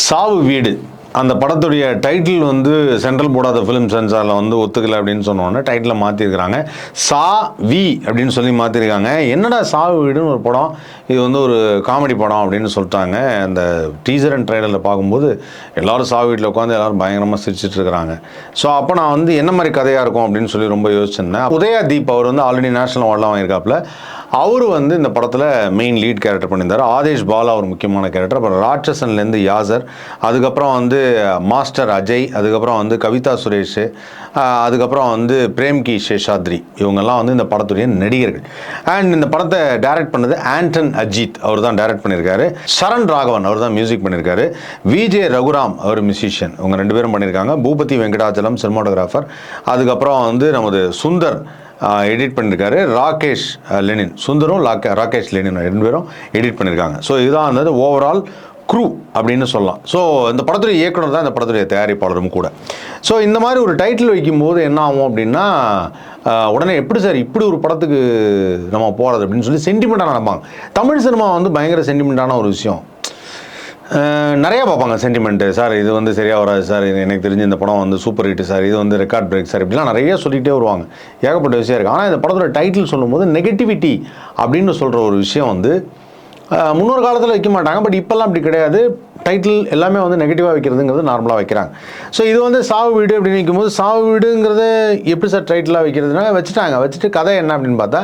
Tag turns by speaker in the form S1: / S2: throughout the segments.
S1: சாவு வீடு. அந்த படத்துடைய டைட்டில் வந்து central board of the film சென்சாரில் வந்து ஒத்துக்கலை அப்படின்னு சொன்னோன்னே டைட்டிலை மாற்றிருக்கிறாங்க சா வி அப்படின்னு சொல்லி மாற்றிருக்காங்க என்னடா சாவு வீடுன்னு ஒரு படம். இது வந்து ஒரு காமெடி படம் அப்படின்னு சொல்லிட்டாங்க. அந்த டீசர் அண்ட் ட்ரைலரில் பார்க்கும்போது எல்லாரும் சாவு வீட்டில் உட்காந்து எல்லாரும் பயங்கரமாக சிரிச்சிட்டு இருக்கிறாங்க. ஸோ அப்போ நான் வந்து என்ன மாதிரி கதையாக இருக்கும் அப்படின்னு சொல்லி ரொம்ப யோசிச்சிருந்தேன். உதயா தீப் அவர் வந்து ஆல்ரெடி நேஷனல் அவார்ட்லாம் வாங்கியிருக்காப்புல. அவர் வந்து இந்த படத்தில் மெயின் லீட் கேரக்டர் பண்ணியிருந்தார். ஆதேஷ் பாலா ஒரு முக்கியமான கேரக்டர் அப்புறம் ராட்சசன்லேருந்து யாசர் அதுக்கப்புறம் வந்து மாஸ்டர் அஜய் அதுக்கப்புறம் வந்து கவிதா சுரேஷ் அதுக்கப்புறம் வந்து பிரேம்கி சேஷாத்ரி. இவங்கெல்லாம் வந்து இந்த படத்துடைய நடிகர்கள். அண்ட் இந்த படத்தை டைரக்ட் பண்ணது ஆண்டன் அஜித். அவர் தான் டைரக்ட் பண்ணியிருக்காரு. சரண் ராகவன் அவர் தான் மியூசிக் பண்ணியிருக்காரு. விஜே ரகுராம் அவர் மியூசிஷியன் இவங்க ரெண்டு பேரும் பண்ணியிருக்காங்க. பூபதி வெங்கடாச்சலம் சினிமாட்டோகிராஃபர் அதுக்கப்புறம் வந்து நமது சுந்தர் எடிட் பண்ணியிருக்காரு ராகேஷ் லெனின். சுந்தரும் லாக்கே ராகேஷ் லெனின் ரெண்டு பேரும் எடிட் பண்ணியிருக்காங்க ஸோ இதுதான் வந்து ஓவரால் க்ரூ அப்படின்னு சொல்லலாம். ஸோ இந்த படத்துடைய இயக்குனர் தான் இந்த படத்துடைய தயாரிப்பாளரும் கூட. ஸோ இந்த மாதிரி ஒரு டைட்டில் வைக்கும்போது என்ன ஆகும் அப்படின்னா உடனே எப்படி சார் இப்படி ஒரு படத்துக்கு நம்ம போகிறது அப்படின்னு சொல்லி சென்டிமெண்ட்டாக நினைப்பாங்க தமிழ் சினிமா வந்து பயங்கர சென்டிமெண்ட்டான ஒரு விஷயம். நிறையா பார்ப்பாங்க சென்டிமெண்ட்டு சார் இது வந்து சரியாக வராது சார். இது எனக்கு தெரிஞ்சு இந்த படம் வந்து சூப்பர் ஹிட் சார். இது வந்து ரெக்கார்ட் பிரேக் சார். இப்படிலாம் நிறைய சொல்லிகிட்டே வருவாங்க. ஏகப்பட்ட விஷயம் இருக்குது ஆனால் இந்த படத்தோட டைட்டில் சொல்லும்போது நெகட்டிவிட்டி அப்படின்னு சொல்கிற ஒரு விஷயம் வந்து முன்னொரு காலத்தில் வைக்க மாட்டாங்க. பட் இப்போல்லாம் அப்படி கிடையாது. டைட்டில் எல்லாமே வந்து நெகட்டிவாக வைக்கிறதுங்கிறது நார்மலாக வைக்கிறாங்க. ஸோ இது வந்து சாவு வீடு அப்படின்னு வைக்கும்போது சாவு வீடுங்கிறது எப்படி சார் டைட்டிலாக வைக்கிறதுனா வச்சுட்டாங்க. வச்சுட்டு கதை என்ன அப்படின்னு பார்த்தா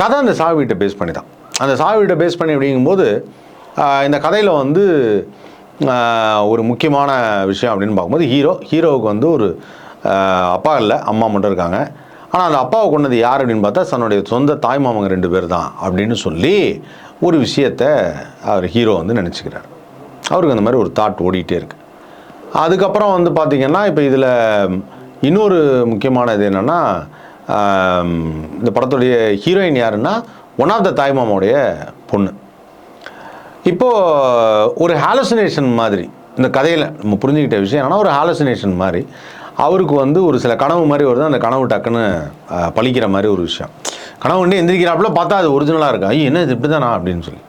S1: கதை அந்த சாவு வீட்டை பேஸ் பண்ணி தான் அந்த சாவு வீட்டை பேஸ் பண்ணி அப்படிங்கும்போது இந்த கதையில் வந்து ஒரு முக்கியமான விஷயம் அப்படின்னு பார்க்கும்போது ஹீரோ ஹீரோவுக்கு வந்து ஒரு அப்பா இல்லை அம்மா மட்டும் இருக்காங்க. ஆனால் அந்த அப்பாவை கொண்டது யார் அப்படின்னு பார்த்தா தன்னுடைய சொந்த தாய் மாமங்க ரெண்டு பேர் தான் அப்படின்னு சொல்லி ஒரு விஷயத்த அவர் ஹீரோ வந்து நினச்சிக்கிறார். அவருக்கு அந்த மாதிரி ஒரு தாட் ஓடிக்கிட்டே இருக்கு. அதுக்கப்புறம் வந்து பார்த்திங்கன்னா இப்போ இதில் இன்னொரு முக்கியமான இது என்னென்னா இந்த படத்துடைய ஹீரோயின் யாருன்னா ஒன் ஆஃப் த தாய்மாமாவுடைய பொண்ணு. இப்போது ஒரு ஹாலசினேஷன் மாதிரி இந்த கதையில் நம்ம புரிஞ்சுக்கிட்ட விஷயம் என்னன்னா ஒரு ஹாலசினேஷன் மாதிரி அவருக்கு வந்து ஒரு சில கனவு மாதிரி வருது. அந்த கனவு டக்குன்னு பழிக்கிற மாதிரி ஒரு விஷயம். கனவு வந்து எந்திரிக்கிறாப்புல பார்த்தா அது ஒரிஜினலாக இருக்கும் ஐயோ என்ன இது? இப்படி தானா அப்படின்னு சொல்லி.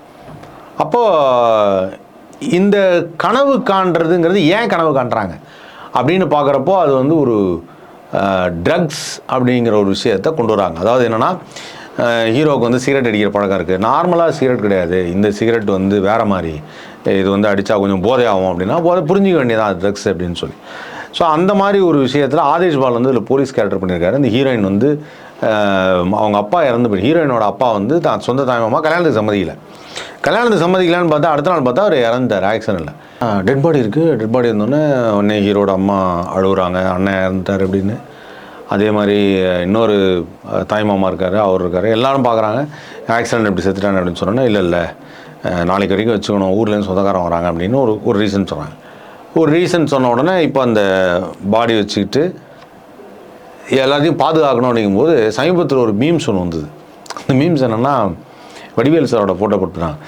S1: அப்போது இந்த கனவு காண்றதுங்கிறது ஏன் கனவு காண்றாங்க? அப்படின்னு பார்க்குறப்போ அது வந்து ஒரு ட்ரக்ஸ் அப்படிங்கிற ஒரு விஷயத்தை கொண்டு வராங்க. அதாவது என்னென்னா ஹீரோவுக்கு வந்து சிகரெட் அடிக்கிற பழக்கம் இருக்குது நார்மலாக சிகரெட் கிடையாது. இந்த சிகரெட் வந்து வேறு மாதிரி. இது வந்து அடித்தா கொஞ்சம் போதை ஆகும் அப்படின்னா போதை புரிஞ்சிக்க வேண்டியதான் ட்ரக்ஸ் அப்படின்னு சொல்லி. ஸோ அந்த மாதிரி ஒரு விஷயத்தில் ஆதேஷ் பால் வந்து இதில் போலீஸ் கேரக்டர் பண்ணியிருக்காரு இந்த ஹீரோயின் வந்து அவங்க அப்பா இறந்து போய் ஹீரோயினோட அப்பா வந்து தான் சொந்த தாய்மாமா கல்யாணத்துக்கு சம்மதிக்கலை. கல்யாணத்துக்கு சம்மதிக்கலான்னு பார்த்தா அடுத்த நாள் பார்த்தா அவர் இறந்தார் ஆக்சிடென்ட்டில் டெட் பாடி இருக்குது டெட் பாடி இருந்தோடனே உடனே ஹீரோட அம்மா அழுகுறாங்க அண்ணன் இறந்துட்டார் அப்படின்னு. அதே மாதிரி இன்னொரு தாய்மாமா இருக்கார் அவர் இருக்கார். எல்லாரும் பார்க்குறாங்க ஆக்சிடென்ட் எப்படி செத்துட்டாங்க அப்படின்னு சொன்னோன்னா இல்லை இல்லை. நாளைக்கு வரைக்கும் வச்சுக்கணும். ஊர்லேருந்து சொந்தக்காரன் வராங்க. அப்படின்னு ஒரு ஒரு ரீசன் சொல்கிறாங்க ஒரு ரீசன் சொன்ன உடனே இப்போ அந்த பாடி வச்சுக்கிட்டு எல்லாத்தையும் பாதுகாக்கணும் அப்படிங்கும்போது சமீபத்தில் ஒரு மீம்ஸ் ஒன்று வந்தது. அந்த மீம்ஸ் என்னென்னா வடிவேல் சாரோட ஃபோட்டோ போட்டுருந்தாங்க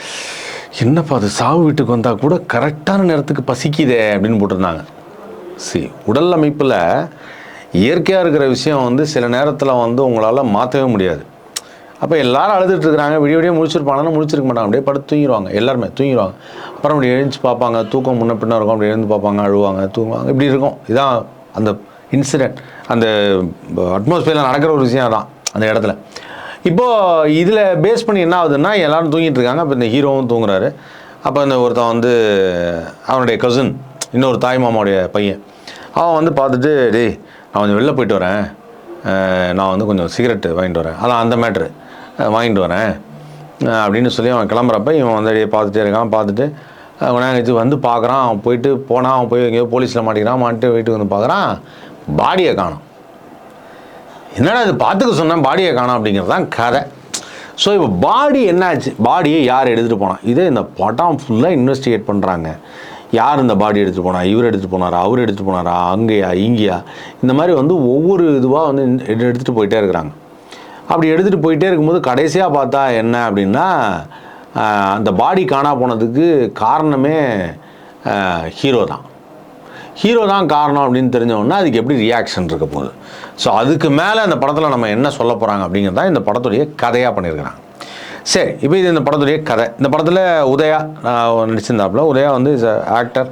S1: என்னப்பா அது? சாவு வீட்டுக்கு வந்தால் கூட கரெக்டான நேரத்துக்கு பசிக்குதே அப்படின்னு போட்டிருந்தாங்க. சரி உடல் அமைப்பில் இயற்கையாக இருக்கிற விஷயம் வந்து சில நேரத்தில் வந்து உங்களால் மாற்றவே முடியாது. அப்போ எல்லாரும் அழுதுட்டு இருக்கிறாங்க விடிய விடிய முடிச்சிருப்பாங்கன்னா முடிச்சிருக்க மாட்டாங்க. அப்படியே படுத்து தூங்கிடுவாங்க எல்லாருமே தூங்கிடுவாங்க அப்புறம் அப்படி எழுந்து பார்ப்பாங்க. தூக்கம் முன்ன பின்ன இருக்கும். அப்படி எழுந்து பார்ப்பாங்க அழுவாங்க தூங்குவாங்க. இப்படி இருக்கும். இதான் அந்த இன்சிடெண்ட் அந்த அட்மாஸ்பியரில் நடக்கிற ஒரு விஷயம் தான் அந்த இடத்துல. இப்போது இதில் பேஸ் பண்ணி என்ன ஆகுதுன்னா எல்லாரும் தூங்கிட்டு இருக்காங்க. அப்போ இந்த ஹீரோவும் தூங்குறாரு. அப்போ இந்த ஒருத்தன் வந்து அவனுடைய கசின் இன்னொரு தாய் மாமாவுடைய பையன். அவன் வந்து பார்த்துட்டு டேய் நான் கொஞ்சம் வெளில போயிட்டு வரேன். நான் வந்து கொஞ்சம் சிகரெட்டு வாங்கிட்டு வரேன். அதான் அந்த மேட்ரு. வாங்கிட்டு வரேன். அப்படின்னு சொல்லி அவன் கிளம்புறப்ப இவன் வந்து அப்படியே பார்த்துட்டே இருக்கான். பார்த்துட்டு அஹ் வந்து பார்க்குறான். அவன் போயிட்டு போனான் அவன் போய் எங்கேயோ போலீஸில் மாட்டிக்கிறான். மாட்டு வீட்டுக்கு வந்து பார்க்குறான். பாடியை காணோம். என்னடா இது? பார்த்துக்க சொன்னேன் பாடியை காணும் அப்படிங்கிறது தான் கதை. ஸோ இப்போ பாடி என்னாச்சு? பாடியை யார் எடுத்துகிட்டு போனான்? இதே இந்த படம் ஃபுல்லாக இன்வெஸ்டிகேட் பண்ணுறாங்க யார் இந்த பாடி எடுத்துகிட்டு போனா? இவர் எடுத்துகிட்டு போனாரா? அவர் எடுத்துகிட்டு போனாரா? அங்கேயா? இங்கேயா? இந்த மாதிரி வந்து ஒவ்வொரு இதுவாக வந்து எடுத்துகிட்டு போயிட்டே இருக்கிறாங்க. அப்படி எடுத்துகிட்டு போயிட்டே இருக்கும்போது கடைசியாக பார்த்தா என்ன அப்படின்னா அந்த பாடி காணா போனதுக்கு காரணமே ஹீரோ தான். ஹீரோ தான் காரணம் அப்படின்னு தெரிஞ்சவொன்னே அதுக்கு எப்படி ரியாக்ஷன் இருக்க போகுது? ஸோ அதுக்கு மேலே அந்த படத்தில் நம்ம என்ன சொல்ல போகிறாங்க அப்படிங்கிறதான் இந்த படத்துடைய கதையாக பண்ணியிருக்கிறாங்க. சரி இப்போ இது இந்த படத்துடைய கதை. இந்த படத்தில் உதயா நடிச்சிருந்தாப்புல. உதயா வந்து இஸ் ஆக்டர்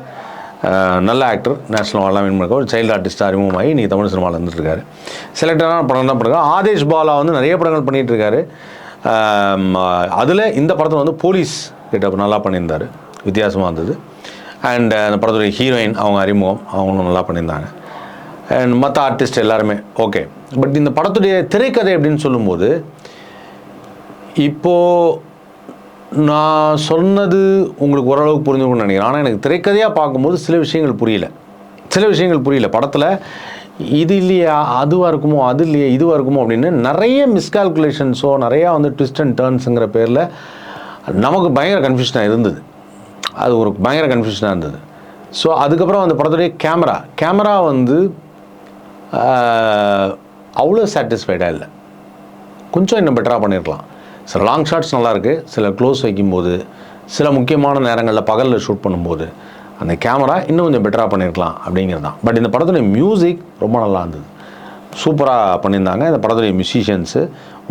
S1: நல்ல ஆக்டர் நேஷனல் அவார்ட்லாம் வின் பண்ணிருக்காரு ஒரு சைல்டு ஆர்டிஸ்ட் அறிமுகமாகி இன்றைக்கி தமிழ் சினிமாவில் இருந்துட்டுருக்காரு. செலக்டடான படம் தான் படம் ஆதேஷ் பாலா வந்து நிறைய படங்கள் பண்ணிகிட்டு இருக்காரு அதில் இந்த படத்தில் வந்து போலீஸ் கிட்ட நல்லா பண்ணியிருந்தார். வித்தியாசமாக இருந்தது. அண்ட் அந்த படத்துடைய ஹீரோயின் அவங்க அறிமுகம் அவங்களும் நல்லா பண்ணியிருந்தாங்க. அண்ட் மற்ற ஆர்டிஸ்ட் எல்லாருமே ஓகே பட் இந்த படத்துடைய திரைக்கதை அப்படின்னு சொல்லும்போது இப்போது நான் சொன்னது உங்களுக்கு ஓரளவுக்கு புரிஞ்சுக்கணும்னு நினைக்கிறேன். ஆனால் எனக்கு திரைக்கதையாக பார்க்கும்போது சில விஷயங்கள் புரியல. சில விஷயங்கள் புரியல. படத்தில் இது இல்லையா அதுவாக இருக்குமோ அது இல்லையா இதுவாக இருக்குமோ அப்படின்னு நிறைய மிஸ்கால்குலேஷன்ஸோ நிறையா வந்து ட்விஸ்ட் அண்ட் டேர்ன்ஸுங்கிற பேரில் நமக்கு பயங்கர கன்ஃபியூஷனாக இருந்தது. அது ஒரு பயங்கர கன்ஃபியூஷனாக இருந்தது. ஸோ அதுக்கப்புறம் அந்த படத்துடைய கேமரா கேமரா வந்து அவ்வளோ சாட்டிஸ்ஃபைடாக இல்லை. கொஞ்சம் இன்னும் பெட்டராக பண்ணியிருக்கலாம் சில லாங் ஷாட்ஸ் நல்லாயிருக்கு சில க்ளோஸ் வைக்கும்போது சில முக்கியமான நேரங்களில் பகலில் ஷூட் பண்ணும்போது அந்த கேமரா இன்னும் கொஞ்சம் பெட்டராக பண்ணியிருக்கலாம் அப்படிங்கிறது தான். பட் இந்த படத்துடைய மியூசிக் ரொம்ப நல்லா இருந்தது. சூப்பராக பண்ணியிருந்தாங்க. இந்த படத்துடைய மியூசிஷியன்ஸு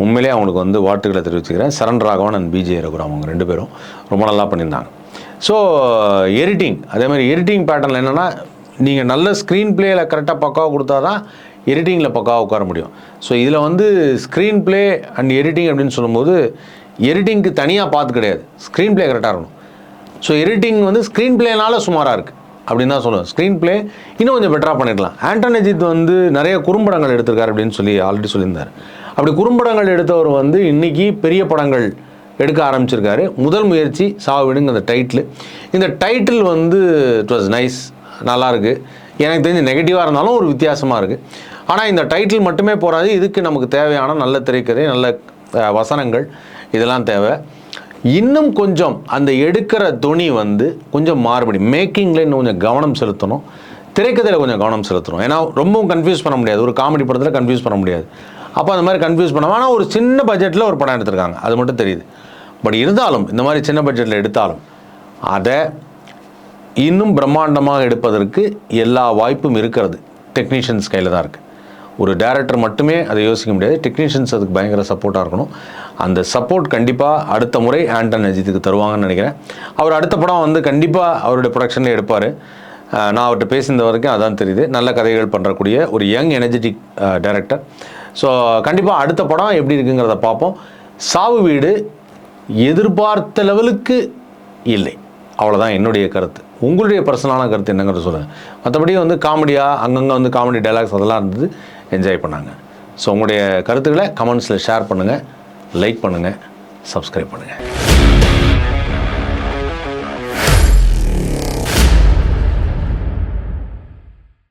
S1: உண்மையிலேயே அவங்களுக்கு வந்து வாழ்த்துக்களை தெரிவிச்சுக்கிறேன். சரண் ராகவன் அண்ட் பிஜே இருக்கிறோம் அவங்க ரெண்டு பேரும் ரொம்ப நல்லா பண்ணியிருந்தாங்க. ஸோ எடிட்டிங் அதே மாதிரி எடிட்டிங் பேட்டர்னில் என்னென்னா நீங்கள் நல்ல ஸ்க்ரீன் பிளேயில் கரெக்டாக பக்காவாக கொடுத்தா தான் எடிட்டிங்கில் பக்காவாக உட்கார முடியும். ஸோ இதில் வந்து ஸ்க்ரீன் ப்ளே அண்ட் எடிட்டிங் அப்படின்னு சொல்லும்போது எடிட்டிங்க்கு தனியாக பார்த்து கிடையாது. ஸ்க்ரீன் ப்ளே கரெக்டாக இருக்கணும். ஸோ எடிட்டிங் வந்து ஸ்க்ரீன் ப்ளேனால சுமாராக இருக்குது அப்படின்னு தான் சொல்லுவேன். ஸ்க்ரீன் ப்ளே இன்னும் கொஞ்சம் பெட்டராக பண்ணிடலாம் ஆண்டனஜித் வந்து நிறைய குறும்படங்கள் எடுத்திருக்காரு அப்படின்னு சொல்லி ஆல்ரெடி சொல்லியிருந்தார். அப்படி குறும்படங்கள் எடுத்தவர் வந்து இன்னைக்கு பெரிய படங்கள் எடுக்க ஆரம்பிச்சிருக்காரு. முதல் முயற்சி சாவிடுங்க அந்த டைட்டில் இந்த டைட்டில் வந்து இட் வாஸ் நைஸ் நல்லாயிருக்கு எனக்கு தெரிஞ்சு நெகட்டிவாக இருந்தாலும் ஒரு வித்தியாசமாக இருக்குது ஆனால் இந்த டைட்டில் மட்டுமே போகாது இதுக்கு நமக்கு தேவையான நல்ல திரைக்கதை நல்ல வசனங்கள் இதெல்லாம் தேவை. இன்னும் கொஞ்சம் அந்த எடுக்கிற துணி வந்து கொஞ்சம் மாறுபடி மேக்கிங்கில் இன்னும் கொஞ்சம் கவனம் செலுத்தணும். திரைக்கதையில் கொஞ்சம் கவனம் செலுத்தணும். ஏன்னா ரொம்பவும் கன்ஃபியூஸ் பண்ண முடியாது. ஒரு காமெடி படத்தில் கன்ஃபியூஸ் பண்ண முடியாது. அப்போ அந்த மாதிரி கன்ஃபியூஸ் பண்ணாம ஆனால் ஒரு சின்ன பட்ஜெட்டில் ஒரு படம் எடுத்திருக்காங்க. அது மட்டும் தெரியுது. பட் இருந்தாலும் இந்த மாதிரி சின்ன பட்ஜெட்டில் எடுத்தாலும் அதை இன்னும் பிரம்மாண்டமாக எடுப்பதற்கு எல்லா வாய்ப்பும் இருக்கிறது. டெக்னீஷியன்ஸ் கையில் தான் இருக்குது ஒரு டேரக்டர் மட்டுமே அதை யோசிக்க முடியாது. டெக்னீஷியன்ஸ் அதுக்கு பயங்கர சப்போர்ட்டாக இருக்கணும். அந்த சப்போர்ட் கண்டிப்பாக அடுத்த முறை ஆண்டன் அஜித்துக்கு தருவாங்கன்னு நினைக்கிறேன். அவர் அடுத்த படம் வந்து கண்டிப்பாக அவருடைய ப்ரொடக்ஷனில் எடுப்பார். நான் அவர்கிட்ட பேசியிருந்த வரைக்கும் அதான் தெரியுது. நல்ல கதைகள் பண்ணுறக்கூடிய ஒரு யங் எனர்ஜெட்டிக் டைரக்டர் ஸோ கண்டிப்பாக அடுத்த படம் எப்படி இருக்குங்கிறத பார்ப்போம். சாவு வீடு எதிர்பார்த்த லெவலுக்கு இல்லை. அவ்வளோதான் என்னுடைய கருத்து. உங்களுடைய பர்சனலான கருத்து என்னங்கிறத சொல்லுங்கள் மற்றபடி வந்து காமெடியாக அங்கங்கே வந்து காமெடி டைலாக்ஸ் அதெல்லாம் இருந்தது என்ஜாய் பண்ணாங்க. ஸோ உங்களுடைய கருத்துக்களை கமெண்ட்ஸில் ஷேர் பண்ணுங்கள் லைக் பண்ணுங்கள் சப்ஸ்கிரைப் பண்ணுங்கள்